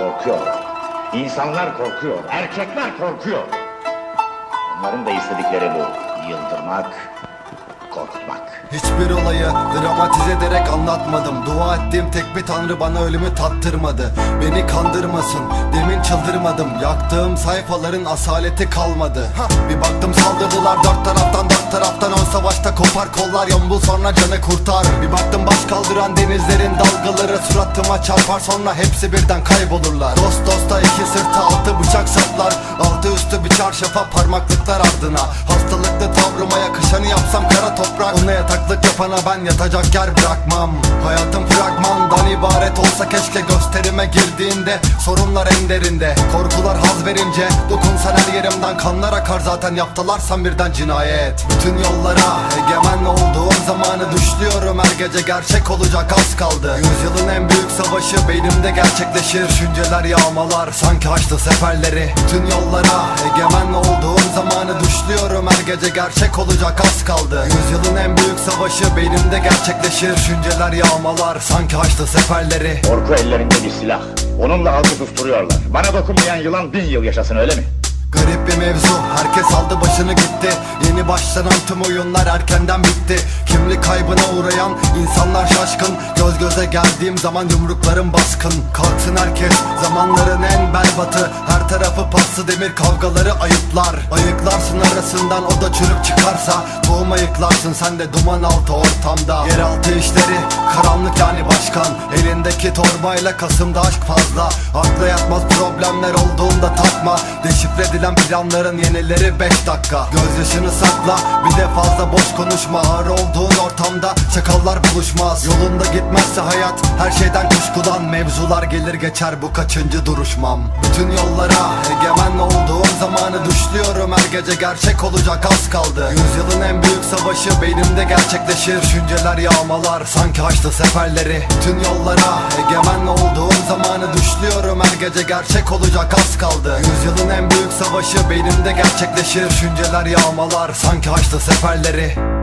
Korkuyorlar. İnsanlar korkuyor. Erkekler korkuyor. Onların da istedikleri bu. Yıldırmak, korkutmak. Hiçbir olayı dramatize ederek anlatmadım Dua ettiğim tek bir tanrı bana ölümü tattırmadı Beni kandırmasın demin çıldırmadım Yaktığım sayfaların asaleti kalmadı Bir baktım saldırdılar dört taraftan dört taraftan Ön savaşta kopar kollar yambul sonra canı kurtar Bir baktım kaldıran denizlerin dalgaları Suratıma çarpar sonra hepsi birden kaybolurlar. Dost dosta iki sırtı altı bıçak saplar Altı üstü bir çarşafa parmaklıklar ardına. Hastalıklı tavrıma yakışanı yapsam kara toprak. Ona yataklık yapana ben yatacak yer bırakmam. Hayatım fragmandan ibaret olsa keşke gösterime girdiğinde Sorunlar en derinde. Korkular haz verince Dokunsan her yerimden kanlar akar. Zaten yaptılarsan birden cinayet. Bütün yollara egemen olduğum zamanı düşlüyorum Her gece gerçek olacak az kaldı Yüzyılın en büyük savaşı beynimde gerçekleşir Düşünceler yağmalar sanki haçlı seferleri Bütün yollara egemen olduğum zamanı düşlüyorum Her gece gerçek olacak az kaldı Yüzyılın en büyük savaşı beynimde gerçekleşir Düşünceler yağmalar sanki haçlı seferleri Korku ellerinde bir silah. Onunla halkı susturuyorlar. Bana dokunmayan yılan bin yıl yaşasın öyle mi? Garip bir mevzu. Herkes aldı başını gitti. Yeni başlanan tüm oyunlar erkenden bitti. Kimlik kaybına uğrayan insanlar şaşkın. Göz göze geldiğim zaman yumruklarım baskın. Kalksın herkes zamanların en berbatı. Her tarafı paslı demir kavgaları ayıplar. Ayıklarsın arasından o da çürük çıkarsa Boğum ayıklarsın sen de duman altı ortamda. Yeraltı işleri karanlık yani başkan. Elindeki torbayla kasımda aşk fazla. Akla yatmaz problemler olduğunda takma. Deşifre edilen planların yenileri 5 dakika. Gözyaşını sakla bir de fazla boş konuşma. Ağır olduğun ortamda çakallar buluşmaz. Yolunda gitmezse hayat her şeyden kuşkulan Mevzular gelir geçer bu kaçıncı duruşmam. Bütün yollara egemen olduğum zamanı düşlüyorum. Her gece gerçek olacak az kaldı. Yüzyılın en büyük savaşı beynimde gerçekleşir. Düşünceler yağmalar sanki haçlı seferleri. Bütün yollara egemen olduğum zamanı düşlüyorum Her gece gerçek olacak az kaldı. Yüzyılın en büyük savaşı beynimde gerçekleşir Düşünceler yağmalar sanki haçlı seferleri